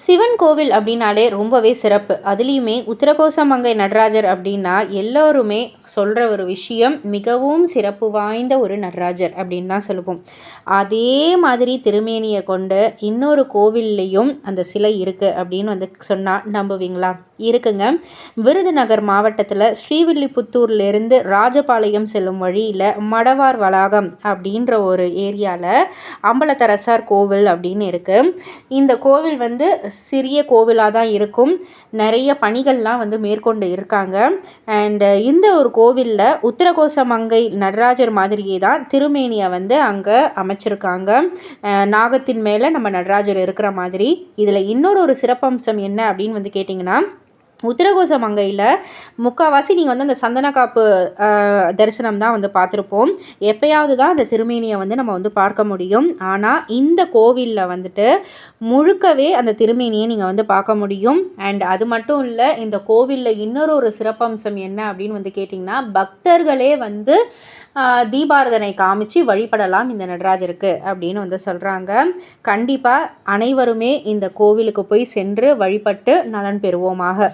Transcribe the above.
சிவன் கோவில் அப்படின்னாலே ரொம்பவே சிறப்பு. அதுலேயுமே உத்திரகோசமங்கை நடராஜர் அப்படின்னா எல்லோருமே சொல்கிற ஒரு விஷயம் மிகவும் சிறப்பு வாய்ந்த ஒரு நடராஜர் அப்படின்னு தான் சொல்லுவோம். அதே மாதிரி திருமேனியை கொண்டு இன்னொரு கோவில்லையும் அந்த சிலை இருக்குது அப்படின்னு வந்து சொன்னால் நம்புவீங்களா? இருக்குங்க. விருதுநகர் மாவட்டத்தில் ஸ்ரீவில்லிபுத்தூர்லேருந்து ராஜபாளையம் செல்லும் வழியில் மடவார் வளாகம் அப்படின்ற ஒரு ஏரியாவில் அம்பலத்தரசார் கோவில் அப்படின்னு இருக்குது இந்த கோவில் வந்து சிறிய கோவிலாக தான் இருக்கும். நிறைய பணிகள்லாம் வந்து மேற்கொண்டு இருக்காங்க. அண்டு இந்த ஒரு கோவிலில் உத்தரகோசமங்கை நடராஜர் மாதிரியே தான் திருமேனியை வந்து அங்கே அமைச்சிருக்காங்க. நாகத்தின் மேலே நம்ம நடராஜர் இருக்கிற மாதிரி. இதில் இன்னொரு ஒரு சிறப்பம்சம் என்ன அப்படின்னு வந்து கேட்டிங்கன்னா உத்திரகோச மங்கையில் முக்கால்வாசி நீங்கள் வந்து அந்த சந்தன காப்பு தரிசனம் தான் வந்து பார்த்துருப்போம். எப்பயாவது தான் அந்த திருமேனியை வந்து நம்ம வந்து பார்க்க முடியும். ஆனால் இந்த கோவிலில் வந்துட்டு முழுக்கவே அந்த திருமேனியை நீங்கள் வந்து பார்க்க முடியும். அண்ட் அது மட்டும் இல்லை இந்த கோவிலில் இன்னொரு ஒரு சிறப்பம்சம் என்ன அப்படின்னு வந்து கேட்டிங்கன்னா பக்தர்களே வந்து தீபாரதனை காமிச்சு வழிபடலாம் இந்த நடராஜருக்கு அப்படின்னு வந்து சொல்கிறாங்க கண்டிப்பாக அனைவருமே இந்த கோவிலுக்கு போய் சென்று வழிபட்டு நலன் பெறுவோமாக.